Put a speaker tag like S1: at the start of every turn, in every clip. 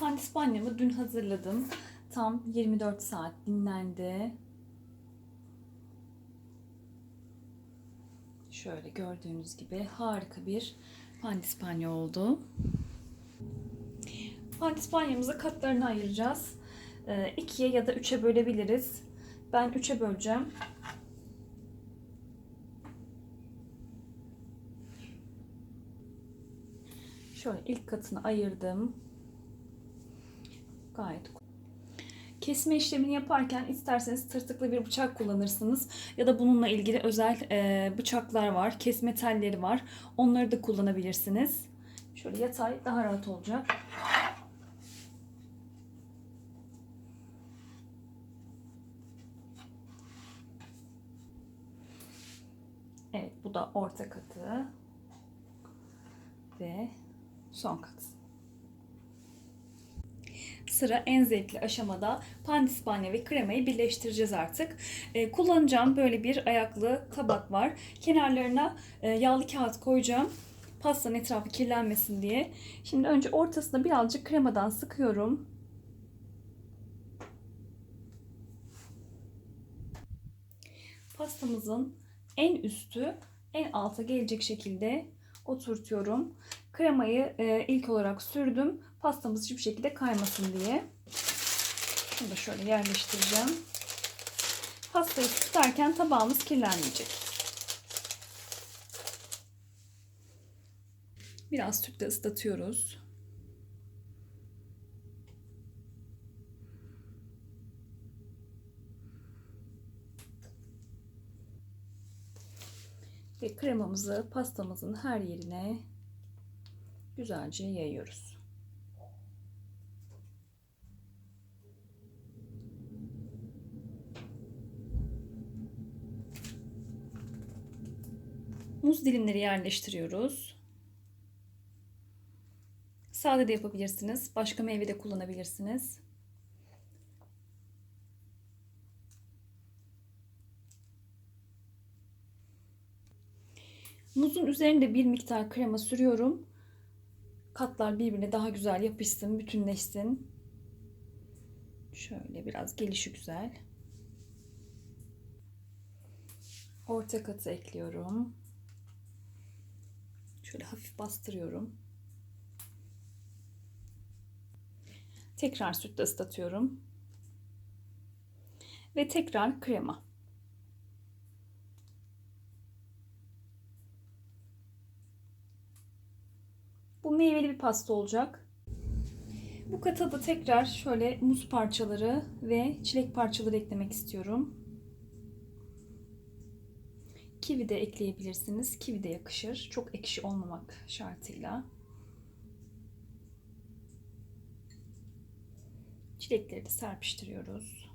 S1: Pandispanyamı dün hazırladım. Tam 24 saat dinlendi. Şöyle gördüğünüz gibi harika bir pandispanya oldu. Pandispanyamızı katlarına ayıracağız. Ee, ikiye ya da üçe bölebiliriz. Ben üçe böleceğim. Şöyle ilk katını ayırdım. Kesme işlemini yaparken isterseniz tırtıklı bir bıçak kullanırsınız ya da bununla ilgili özel e, bıçaklar var, kesme telleri var. Onları da kullanabilirsiniz. Şöyle yatay daha rahat olacak. Evet, bu da orta katı ve son kat. Sıra en zevkli aşamada pandispanya ve kremayı birleştireceğiz artık. Ee, kullanacağım böyle bir ayaklı tabak var. Kenarlarına e, yağlı kağıt koyacağım. Pastanın etrafı kirlenmesin diye. Şimdi önce ortasına birazcık kremadan sıkıyorum. Pastamızın en üstü en alta gelecek şekilde oturtuyorum. Kremayı e, ilk olarak sürdüm. Pastamız hiçbir şekilde kaymasın diye. Şunu da şöyle yerleştireceğim. Pastayı tutarken tabağımız kirlenmeyecek. Biraz sütle ıslatıyoruz. Ve kremamızı pastamızın her yerine güzelce yayıyoruz. Muz dilimleri yerleştiriyoruz. Sade de yapabilirsiniz. Başka meyve de kullanabilirsiniz. Muzun üzerinde bir miktar krema sürüyorum. Katlar birbirine daha güzel yapışsın, bütünleşsin. Şöyle biraz gelişi güzel. Orta katı ekliyorum. Şöyle hafif bastırıyorum. Tekrar sütle ıslatıyorum. Ve tekrar krema. Bu meyveli bir pasta olacak. Bu kata da tekrar şöyle muz parçaları ve çilek parçaları eklemek istiyorum. Kivi de ekleyebilirsiniz. Kivi de yakışır. Çok ekşi olmamak şartıyla. Çilekleri de serpiştiriyoruz.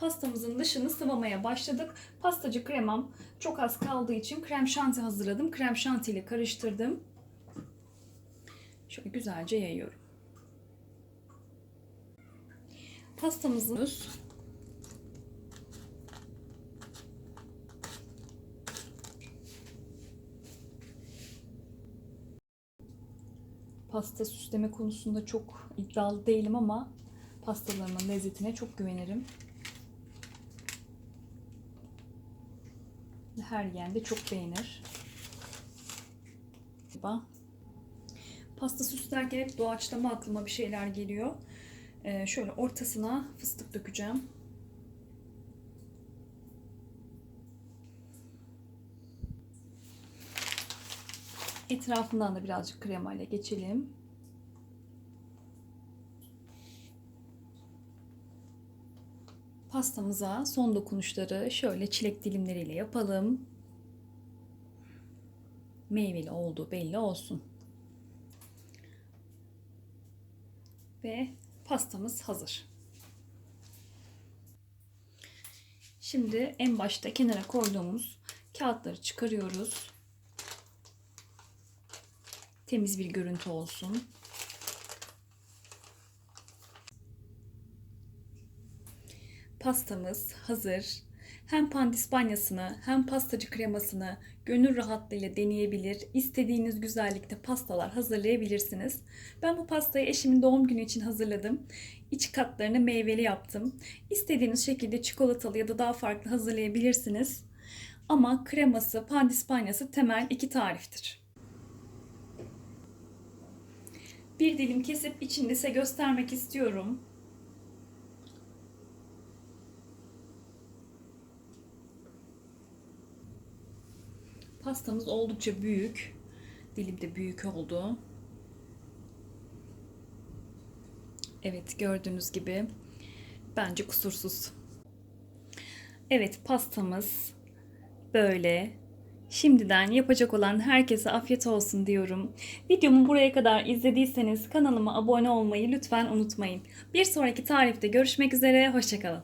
S1: Pastamızın dışını sıvamaya başladık. Pastacı kremam çok az kaldığı için krem şanti hazırladım. Krem şanti ile karıştırdım. Şöyle güzelce yayıyorum. Pastamızın Pasta süsleme konusunda çok iddialı değilim ama pastalarımın lezzetine çok güvenirim. Her yiyen de çok beğenir. Pasta süslerken hep doğaçlama aklıma bir şeyler geliyor. Ee, şöyle ortasına fıstık dökeceğim. Etrafından da birazcık krema ile geçelim. Pastamıza son dokunuşları şöyle çilek dilimleriyle yapalım. Meyveli olduğu belli olsun. Ve pastamız hazır. Şimdi en başta kenara koyduğumuz kağıtları çıkarıyoruz. Temiz bir görüntü olsun. Pastamız hazır. hem pandispanyasını hem pastacı kremasını gönül rahatlığıyla deneyebilir. İstediğiniz güzellikte pastalar hazırlayabilirsiniz. Ben bu pastayı eşimin doğum günü için hazırladım. İç katlarını meyveli yaptım. İstediğiniz şekilde çikolatalı ya da daha farklı hazırlayabilirsiniz. Ama kreması, pandispanyası temel iki tariftir. Bir dilim kesip içinde size göstermek istiyorum. Pastamız oldukça büyük. Dilim de büyük oldu. Evet gördüğünüz gibi bence kusursuz. Evet pastamız böyle. Şimdiden yapacak olan herkese afiyet olsun diyorum. Videomu buraya kadar izlediyseniz kanalıma abone olmayı lütfen unutmayın. Bir sonraki tarifte görüşmek üzere, hoşçakalın.